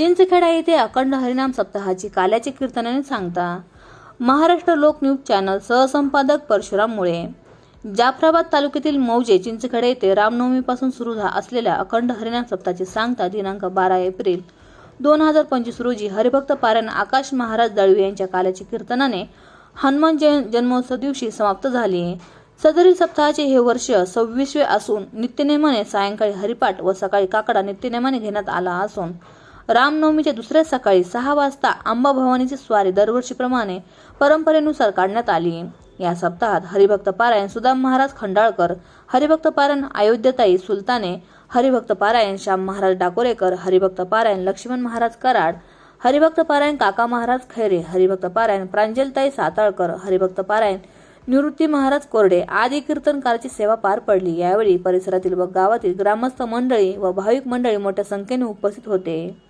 चिंचखेडा येथे अखंड हरिनाम सप्ताहाची काल्याची कीर्तनाने सांगता. महाराष्ट्र लोक न्यूज चॅनल सहसंपादक परशुराम मुळे. जाफराबाद तालुक्यातील मौजे चिंचखेडा येथे रामनवमीपासून सुरू झा असलेल्या अखंड हरिनाम सप्ताहाची सांगता दिनांक बारा एप्रिल दोन हजार पंचवीस रोजी हरिभक्त पारायण आकाश महाराज दळवी यांच्या काल्याच्या कीर्तनाने हनुमान जयं जन्मोत्सव दिवशी समाप्त झाली. सदरील सप्ताहाचे हे वर्ष सव्वीसवे असून नित्यनेमाने सायंकाळी हरिपाठ व सकाळी काकडा नित्यनेमाने घेण्यात आला असून रामनवमीच्या दुसऱ्या सकाळी सहा वाजता आंबा भवानीची स्वारी दरवर्षीप्रमाणे परंपरेनुसार काढण्यात आली. या सप्ताहात हरिभक्त पारायण सुदाम महाराज खंडाळकर हरिभक्त पारायण अयोध्यताई सुलताने हरिभक्त पारायण श्याम महाराज डाकोरेकर हरिभक्त पारायण लक्ष्मण महाराज कराड हरिभक्त पारायण काका महाराज खैरे हरिभक्त पारायण प्रांजलताई साताळकर हरिभक्त पारायण निवृत्ती महाराज कोरडे आदी कीर्तनकाराची सेवा पार पडली. यावेळी परिसरातील व गावातील ग्रामस्थ मंडळी व भाविक मंडळी मोठ्या संख्येने उपस्थित होते.